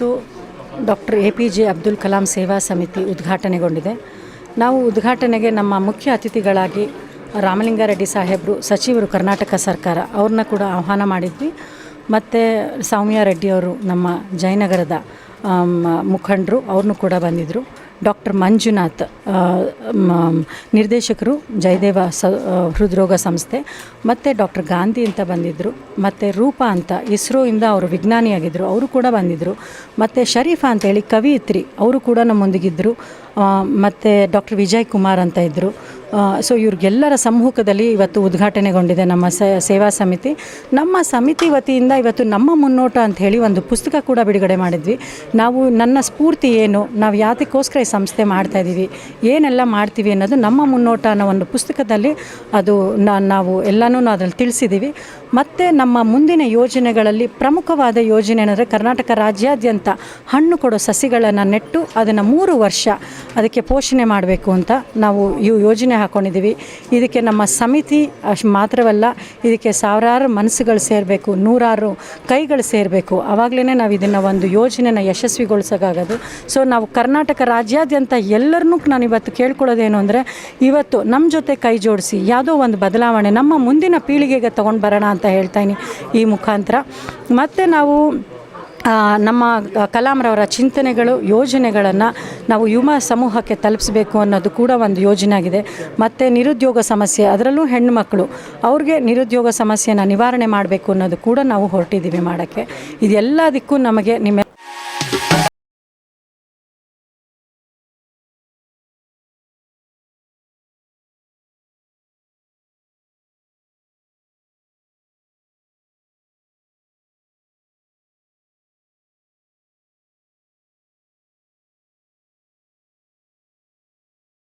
ಇವತ್ತು doctor A P J Abdul Kalam ಸೇವಾ ಸಮಿತಿ ಉದ್ಘಾಟನೆಗೊಂಡಿದೆ. ನಾವು ಉದ್ಘಾಟನೆಗೆ ನಮ್ಮ ಮುಖ್ಯ ಅತಿಥಿಗಳಾಗಿ ರಾಮಲಿಂಗಾರೆಡ್ಡಿ ಸಾಹೇಬರು, ಸಚಿವರು ಕರ್ನಾಟಕ ಸರ್ಕಾರ ಅವ್ರನ್ನ ಕೂಡ ಆಹ್ವಾನ ಮಾಡಿದ್ವಿ. ಮತ್ತು ಸೌಮ್ಯ ರೆಡ್ಡಿ ಅವರು ನಮ್ಮ ಜಯನಗರದ ಮುಖಂಡರು ಅವ್ರನ್ನೂ ಕೂಡ ಬಂದಿದ್ದರು ಡಾಕ್ಟರ್ ಮಂಜುನಾಥ್ ನಿರ್ದೇಶಕರು ಜಯದೇವ ಸ ಹೃದ್ರೋಗ ಸಂಸ್ಥೆ, ಮತ್ತು ಡಾಕ್ಟರ್ ಗಾಂಧಿ ಅಂತ ಬಂದಿದ್ದರು ಮತ್ತು ರೂಪಾ ಅಂತ, ಇಸ್ರೋಯಿಂದ ಅವರು ವಿಜ್ಞಾನಿಯಾಗಿದ್ದರು ಅವರು ಕೂಡ ಬಂದಿದ್ದರು ಮತ್ತು ಶರೀಫಾ ಅಂತೇಳಿ ಕವಿಯಿತ್ರಿ ಅವರು ಕೂಡ ನಮ್ಮೊಂದಿಗಿದ್ದರು ಮತ್ತು ಡಾಕ್ಟರ್ ವಿಜಯ್ ಕುಮಾರ್ ಅಂತ ಇದ್ದರು ಸೊ ಇವ್ರಿಗೆಲ್ಲರ ಸಮ್ಮುಖದಲ್ಲಿ ಇವತ್ತು ಉದ್ಘಾಟನೆಗೊಂಡಿದೆ ನಮ್ಮ ಸೇವಾ ಸಮಿತಿ. ನಮ್ಮ ಸಮಿತಿ ವತಿಯಿಂದ ಇವತ್ತು ನಮ್ಮ ಮುನ್ನೋಟ ಅಂತ ಹೇಳಿ ಒಂದು ಪುಸ್ತಕ ಕೂಡ ಬಿಡುಗಡೆ ಮಾಡಿದ್ವಿ. ನಾವು ನನ್ನ ಸ್ಫೂರ್ತಿ ಏನು, ನಾವು ಯಾತಕ್ಕೋಸ್ಕರ ಈ ಸಂಸ್ಥೆ ಮಾಡ್ತಾ ಇದ್ದೀವಿ ಏನೆಲ್ಲ ಮಾಡ್ತೀವಿ ಅನ್ನೋದು ನಮ್ಮ ಮುನ್ನೋಟ ಅನ್ನೋ ಒಂದು ಪುಸ್ತಕದಲ್ಲಿ ಅದು ನಾವು ಎಲ್ಲನೂ ಅದರಲ್ಲಿ ತಿಳಿಸಿದ್ದೀವಿ ಮತ್ತು ನಮ್ಮ ಮುಂದಿನ ಯೋಜನೆಗಳಲ್ಲಿ ಪ್ರಮುಖವಾದ ಯೋಜನೆ ಏನಂದರೆ ಕರ್ನಾಟಕ ರಾಜ್ಯಾದ್ಯಂತ ಹಣ್ಣು ಕೊಡೋ ಸಸಿಗಳನ್ನು ನೆಟ್ಟು ಅದನ್ನು ಮೂರು ವರ್ಷ ಅದಕ್ಕೆ ಪೋಷಣೆ ಮಾಡಬೇಕು ಅಂತ ನಾವು ಈ ಯೋಜನೆ ಹಾಕ್ಕೊಂಡಿದ್ದೀವಿ ಇದಕ್ಕೆ ನಮ್ಮ ಸಮಿತಿ ಅಷ್ಟು ಮಾತ್ರವಲ್ಲ, ಇದಕ್ಕೆ ಸಾವಿರಾರು ಮನಸ್ಸುಗಳು ಸೇರಬೇಕು, ನೂರಾರು ಕೈಗಳು ಸೇರಬೇಕು. ಆವಾಗಲೇ ನಾವು ಇದನ್ನು ಒಂದು ಯೋಜನೆನ ಯಶಸ್ವಿಗೊಳಿಸೋಕ್ಕಾಗೋದು. ಸೊ ನಾವು ಕರ್ನಾಟಕ ರಾಜ್ಯಾದ್ಯಂತ ಎಲ್ಲರನ್ನೂ ನಾನು ಇವತ್ತು ಕೇಳ್ಕೊಳ್ಳೋದೇನು ಅಂದರೆ, ಇವತ್ತು ನಮ್ಮ ಜೊತೆ ಕೈ ಜೋಡಿಸಿ, ಯಾವುದೋ ಒಂದು ಬದಲಾವಣೆ, ನಮ್ಮ ಮುಂದಿನ ಪೀಳಿಗೆಗೆ ತೊಗೊಂಡು ಬರೋಣ ಅಂತ ಹೇಳ್ತಾಯಿನಿ ಈ ಮುಖಾಂತರ. ಮತ್ತು ನಾವು ನಮ್ಮ ಕಲಾಂರವರ ಚಿಂತನೆಗಳು, ಯೋಜನೆಗಳನ್ನು ನಾವು ಯುವ ಸಮೂಹಕ್ಕೆ ತಲುಪಿಸಬೇಕು ಅನ್ನೋದು ಕೂಡ ಒಂದು ಯೋಜನೆ ಆಗಿದೆ. ಮತ್ತು ನಿರುದ್ಯೋಗ ಸಮಸ್ಯೆ, ಅದರಲ್ಲೂ ಹೆಣ್ಣುಮಕ್ಕಳು ಅವ್ರಿಗೆ ನಿರುದ್ಯೋಗ ಸಮಸ್ಯೆನ ನಿವಾರಣೆ ಮಾಡಬೇಕು ಅನ್ನೋದು ಕೂಡ ನಾವು ಹೊರಟಿದ್ದೀವಿ ಮಾಡೋಕ್ಕೆ. ಇದೆಲ್ಲದಕ್ಕೂ ನಮಗೆ ನಿಮ್ಮ